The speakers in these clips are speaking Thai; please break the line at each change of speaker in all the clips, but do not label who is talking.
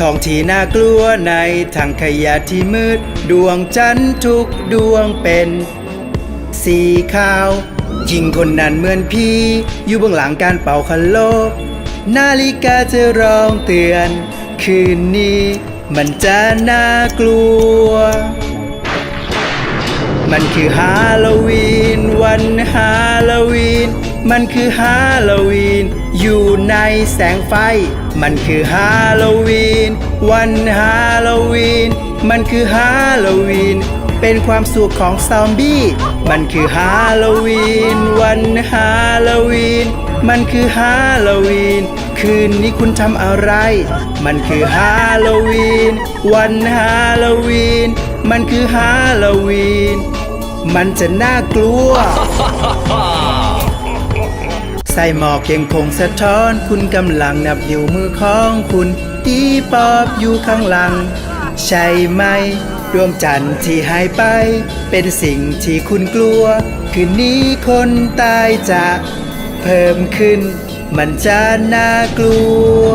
ทองที่น่ากลัวในถังขยะที่มืด ดวงจันทร์ทุกดวงเป็น สีขาวหญิงคนนั้นเหมือนพี่ อยู่เบื้องหลังการเป่าคันโลก นาฬิกาจะร้องเตือน คืนนี้มันจะน่ากลัว มันคือฮาโลวีน วันฮาโลวีน มันคือฮาโลวีน อยู่ในแสงไฟ มันคือฮาโลวีน วันฮาโลวีน มันคือฮาโลวีน เป็นความสุขของซอมบี้ มันคือฮาโลวีน วันฮาโลวีน มันคือฮาโลวีน คืนนี้คุณทำอะไร มันคือฮาโลวีน วันฮาโลวีน มันคือฮาโลวีน มันจะน่ากลัว ส่หมอกยังคงสะท้อน คุณกำลังนับอยู่มือของคุณตีปอบอยู่ข้างหลัง ใช่ไหม ดวงจันทร์ที่หายไป เป็นสิ่งที่คุณกลัว คืนนี้คนตายจะเพิ่มขึ้น มันจะน่ากลัว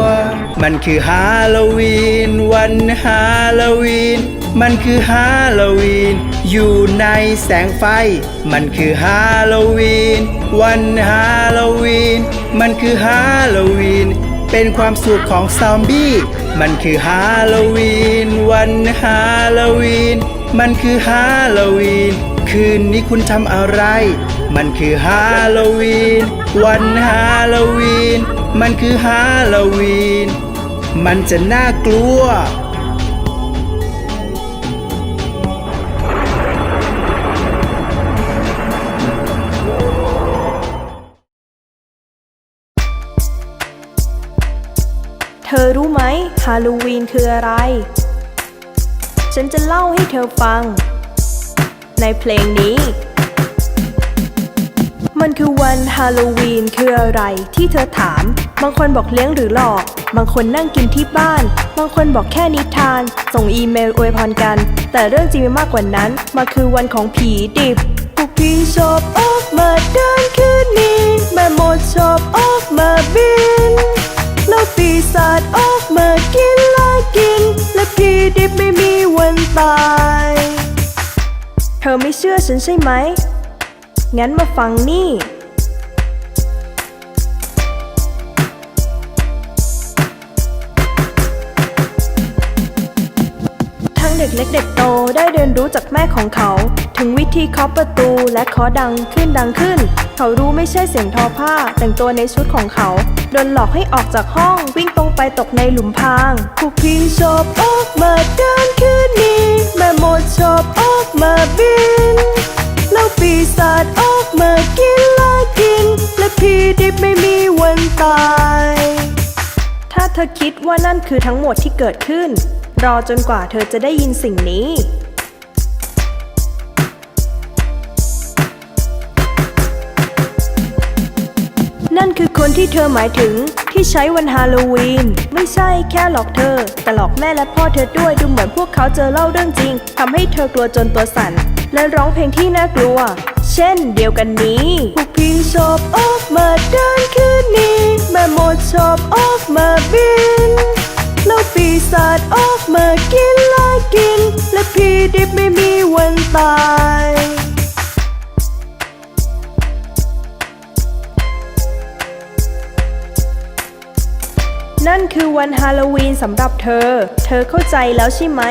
มันคือฮาโลวีน วันฮาโลวีน มันคือฮาโลวีน อยู่ในแสงไฟ มันคือฮาโลวีน วันฮาโลวีน มันคือฮาโลวีน เป็นความสุขของซอมบี้ มันคือฮาโลวีน วันฮาโลวีน มันคือฮาโลวีน คืนนี้คุณทำอะไร มันคือฮาโลวีน วันฮาโลวีน มันคือฮาโลวีน มันจะน่ากลัว
เธอรู้ไหมฮาโลวีนคืออะไร ฉันจะเล่าให้เธอฟัง ในเพลงนี้ มันคือวันฮาโลวีนคืออะไรที่เธอถาม บางคนบอกเลี้ยงหรือหลอก บางคนนั่งกินที่บ้าน บางคนบอกแค่นิทาน ส่งอีเมลอวยพรกัน แต่เรื่องจริงมีมากกว่านั้นมาคือวันของผีดิบพวกผีชอบออกมาเดินคืนนี้แม่มดชอบออกมาบินแล้วปีศาจออกมากินและกิน และผีดิบไม่มีวันตาย เธอไม่เชื่อฉันใช่ไหม งั้นมาฟังนี่ ทั้งเด็กเล็กเด็กโตได้เรียนรู้จากแม่ของเขา ถึงวิธีเคาะประตูและเคาะดังขึ้นดังขึ้น เขารู้ไม่ใช่เสียงทอผ้า แต่งตัวในชุดของเขา โดนหลอกให้ออกจากห้องวิ่งตรงไปตกในหลุมพรางพวกพี่ชอบออกมาเดินคืนนี้แม่หมดชอบออกมา ธอคิดว่านั่นคือทั้งหมดที่เกิดขึ้น รอจนกว่าเธอจะได้ยินสิ่งนี้ คนที่เธอหมายถึงที่ใช้วันฮาโลวีน ไม่ใช่แค่หลอกเธอ แต่หลอกแม่และพ่อเธอด้วยดูเหมือนพวกเขาเจอเล่าเรื่องจริงทำให้เธอกลัวจนตัวสั่น และร้องเพลงที่น่ากลัว เช่นเดียวกันนี้พวกพี่ชอบออกมาเดินคืนนี้แม่มดชอบออกมาบินแล้วปีศาจออกมากินละกิน และผีดิบไม่มีวันตาย นั่นคือวันฮาโลวีนสำหรับเธอ เธอเข้าใจแล้วใช่ไหม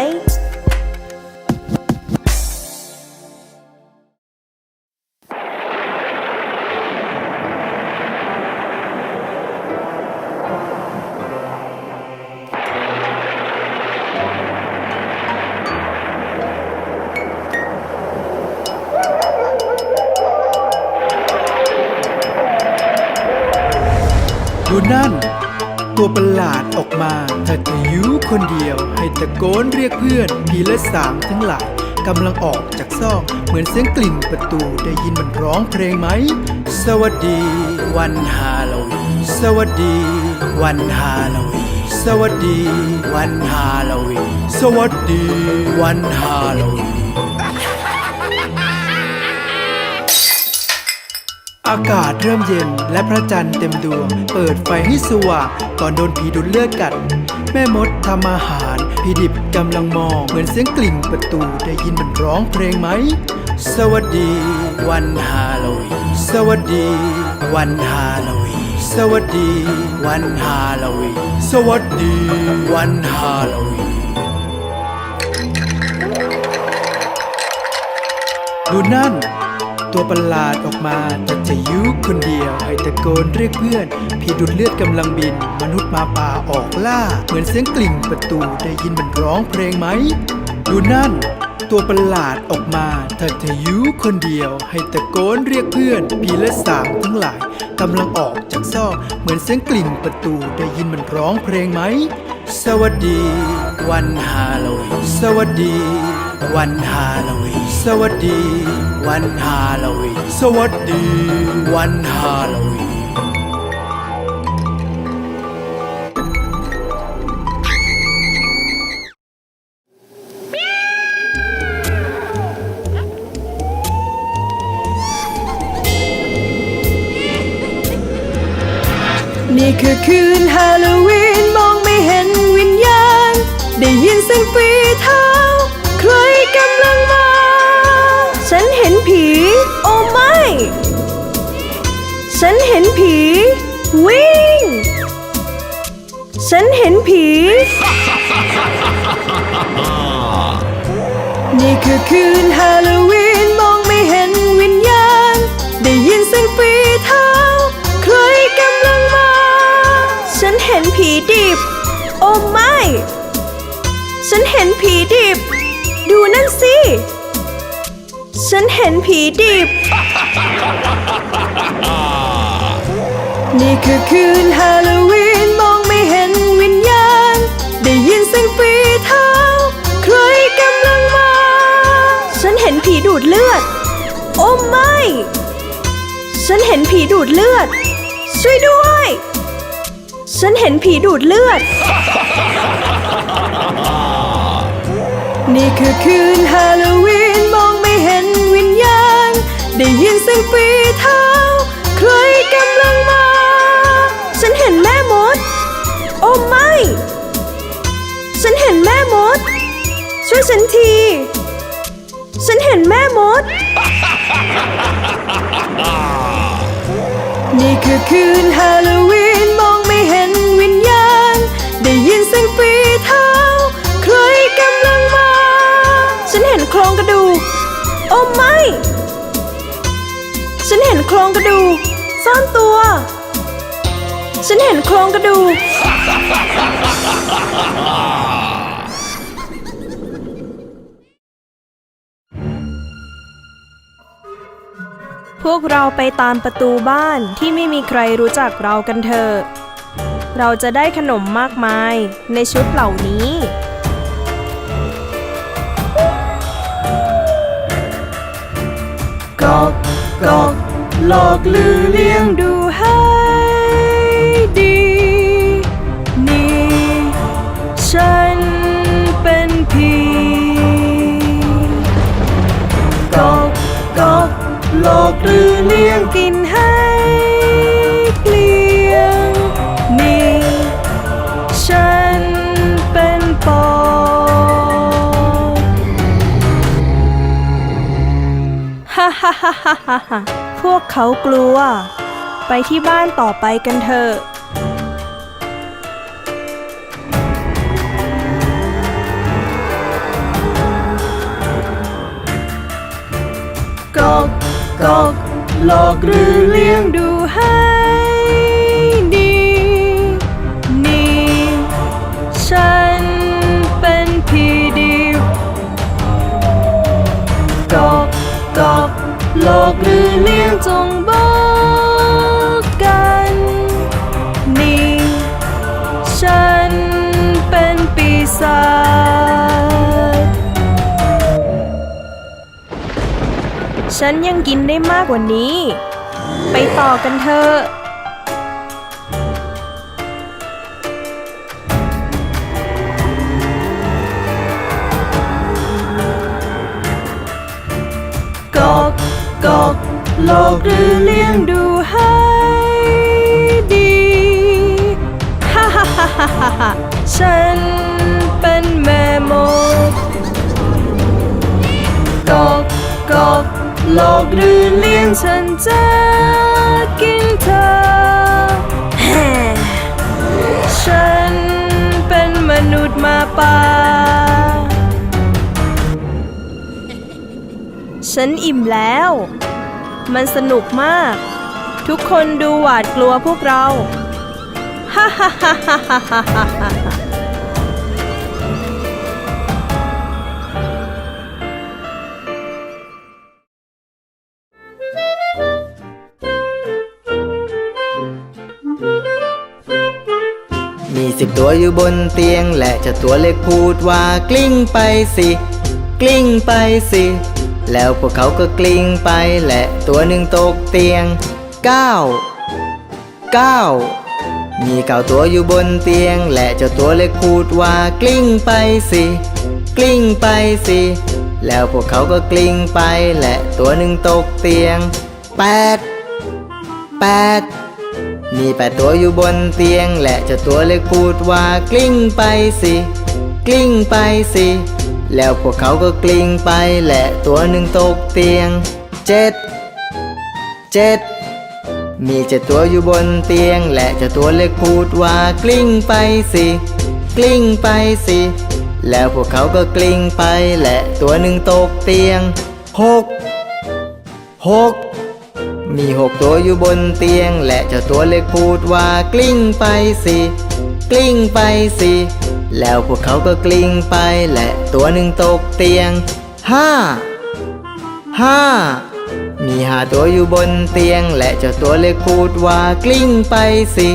า
จะอยู่คนเดียว ให้ตะโกนเรียกเพื่อน ผีและสามทั้งหลายกำลังออกจากซอก เหมือนเสียงกลิ่นประตูได้ยินมันร้องเพลงไหม สวัสดี วันฮาโลวีนสวัสดี วันฮาโลวีนสวัสดี วันฮาโลวีนสวัสดี วันฮาโลวีน
อากาศเริ่มเย็นและพระจันทร์เต็มดวง เปิดไฟให้สว่างก่อนโดนผีดูดเลือดกัด แม่มดทำอาหารพี่ดิบกำลังมองเหมือนเสียงกลิ่งประตูได้ยินมันร้องเพลงไหม สวัสดี วันฮาโลวีนสวัสดี วันฮาโลวีนสวัสดี วันฮาโลวีนสวัสดี วันฮาโลวีนดูนั่น ตัวประหลาดออกมาแต่จะยุคนเดียวให้ตะโกนเรียกเพื่อนพี่ดุดเลือดกำลังบิน มนุษย์มาป่าออกล่า เหมือนเสียงกลิ่งประตูได้ยินมันร้องเพลงไหม ดูนั่น ตัวประหลาดออกมาแต่จะยุคนเดียว ให้ตะโกนเรียกเพื่อนพี่และสางทั้งหลายกำลังออกจากซอกเหมือนเสียงกลิ่งประตูได้ยินมันร้องเพลงไหม สวัสดี วันฮาโลวีนสวัสดี วันฮาโลวีน สวัสดี วันฮาโลวีนสวัสดี วันฮาโลวีน
นี่คือคื ฉันเห็นผี นี่คือคืนฮาโลวีนมองไม่เห็นวิญญาณ ได้ยินเสียงฝีเท้า ใครกำลังมา ฉันเห็นผีดิบ โอ้ไม่ ฉันเห็นผีดิบ ดูนั่นสิ ฉันเห็นผีดิบ นี่คือคืนฮาโลวีน ไม่ ฉันเห็นผีดูดเลือด ช่วยด้วย ฉันเห็นผีดูดเลือด นี่คือคืนฮาโลวีนมองไม่เห็นวิญญาณ ได้ยินเสียงฝีเท้าใครกำลังมา ฉันเห็นแม่มด โอ้ไม่ ฉันเห็นแม่มด ช่วยฉันที ฉันเห็นแม่มด นี่คือคืนฮาโลวีนมองไม่เห็นวิญญาณ ได้ยินเสียงฝีเท้า ใครกำลังมา ฉันเห็นโครงกระดูก โอ้ไม่ ฉันเห็นโครงกระดูก ซ่อนตัว ฉันเห็นโครงกระดูก พวกเราไปตามประตูบ้านที่ไม่มีใครรู้จักเรากันเถอะ เราจะได้ขนมมากมายในชุดเหล่านี้
กอกกอกหลอกลือเลี้ยง
ดูให้
หลอกลือเลี้ยง
กินให้เกลี้ยงนี่ฉันเป็นปอบฮ่าฮ่าฮ่าฮ่าฮ่าฮ่าพวกเขากลัว ไปที่บ้านต่อไปกันเถอะ
กอ กอกหลอกหรือเลี้ยง
ดูให้ดี นี่ ฉันเป็นผีดิบ
กอกกอกหลอกหรือเลี้ยง
จงบอก ฉันยังกินได้มากกว่านี้ ไปต่อกันเถอะ
กอกกอก
โลกหรือเลี้ยงดูให้ดีฮ่าฮ่าฮ่าฮ่าฮ่าฮ่าฉันเป็นแม่มด อกโลกหรือเลี้ยงฉันจะกินเธอแฮ่ฉันเป็นมนุษย์มาป่า ฉันอิ่มแล้ว มันสนุกมาก ทุกคนดูหวาดกลัวพวกเรา ฮ่าฮ่าฮ่าฮ่าฮ่าฮ่า
ตัวอยู่บนเตียง และเจะตัวเล็กพูดว่ากลิ้งไปสิ กลิ้งไปสิ แล้วพวกเขาก็กลิ้งไป และตัวหนึ่งตกเตียงเก้าเก้ามีเก้าตัวอยู่บนเตียง และเจ้าตัวเล็กพูดว่ากลิ้งไปสิ กลิ้งไปสิ แล้วพวกเขาก็กลิ้งไป และตัวหนึ่งตกเตียงแปดแปด มีแปดตัวอยู่บนเตียง และเจ้าตัวเล็กพูดว่ากลิ้งไปสิ กลิ้งไปสิ แล้วพวกเขาก็กลิ้งไป และตัวหนึ่งตกเตียงเจ็ดเจ็ดมีเจ็ดตัวอยู่บนเตียง และเจ้าตัวเล็กพูดว่ากลิ้งไปสิ กลิ้งไปสิ แล้วพวกเขาก็กลิ้งไป และตัวหนึ่งตกเตียงหกหก มีหกตัวอยู่บนเตียง และเจ้าตัวเล็กพูดว่ากลิ้งไปสิกลิ้งไปสิแล้วพวกเขาก็กลิ้งไป และตัวหนึ่งตกเตียงห้าห้ามีห้าตัวอยู่บนเตียง และเจ้าตัวเล็กพูดว่ากลิ้งไปสิ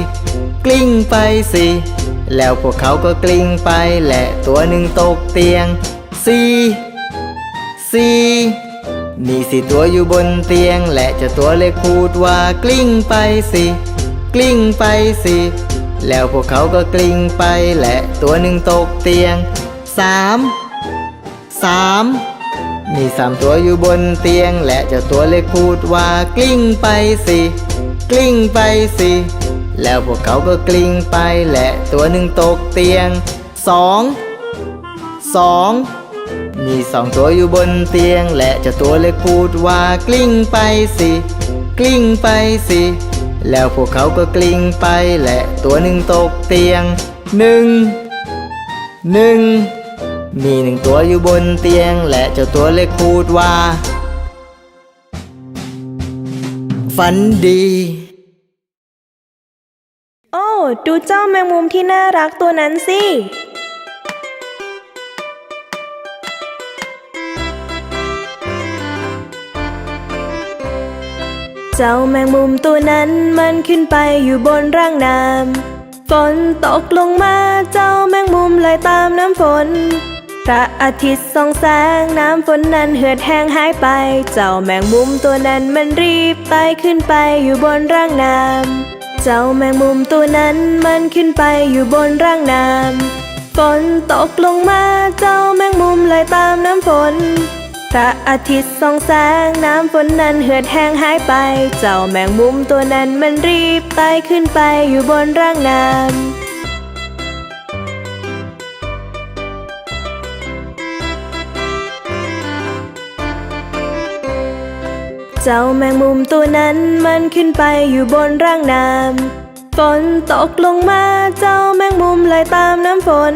กลิ้งไปสิแล้วพวกเขาก็กลิ้งไป และตัวหนึ่งตกเตียงสี่สี่ มีสี่ตัวอยู่บนเตียง และเจ้าตัวเล็กพูดว่ากลิ้งไปสิกลิ้งไปสิแล้วพวกเขาก็กลิ้งไปและตัวหนึ่งตกเตียงสามสามมีสามตัวอยู่บนเตียง และเจ้าตัวเล็กพูดว่ากลิ้งไปสิกลิ้งไปสิแล้วพวกเขาก็กลิ้งไปและตัวหนึ่งตกเตียงสองสอง มีสองตัวอยู่บนเตียง และเจ้าตัวเล็กพูดว่ากลิ้งไปสิ กลิ้งไปสิ แล้วพวกเขาก็กลิ้งไป และตัวหนึ่งตกเตียงหนึ่งหนึ่งมีหนึ่งตัวอยู่บนเตียง และเจ้าตัวเล็กพูดว่า ฝันดี
โอ้ ดูเจ้าแมงมุมที่น่ารักตัวนั้นสิ เจ้าแมงมุมตัวนั้นมันขึ้นไปอยู่บนร่างน้ำฝนตกลงมาเจ้าแมงมุมเลยตามน้ำฝน พระอาทิตย์ส่องแสงน้ำฝนนั้นเหือดแห้งหายไป เจ้าแมงมุมตัวนั้นมันรีบไต่ขึ้นไปอยู่บนร่างน้ำเจ้าแมงมุมตัวนั้นมันขึ้นไปอยู่บนร่างน้ำฝนตกลงมาเจ้าแมงมุมเลยตามน้ำฝน พระอาทิตย์ส่องแสงน้ำฝนนั้นเหือดแห้งหายไป เจ้าแมงมุมตัวนั้นมันรีบไต่ขึ้นไปอยู่บนร่างน้ำเจ้าแมงมุมตัวนั้นมันขึ้นไปอยู่บนร่างน้ำฝนตกลงมาเจ้าแมงมุมเลตามน้ำฝน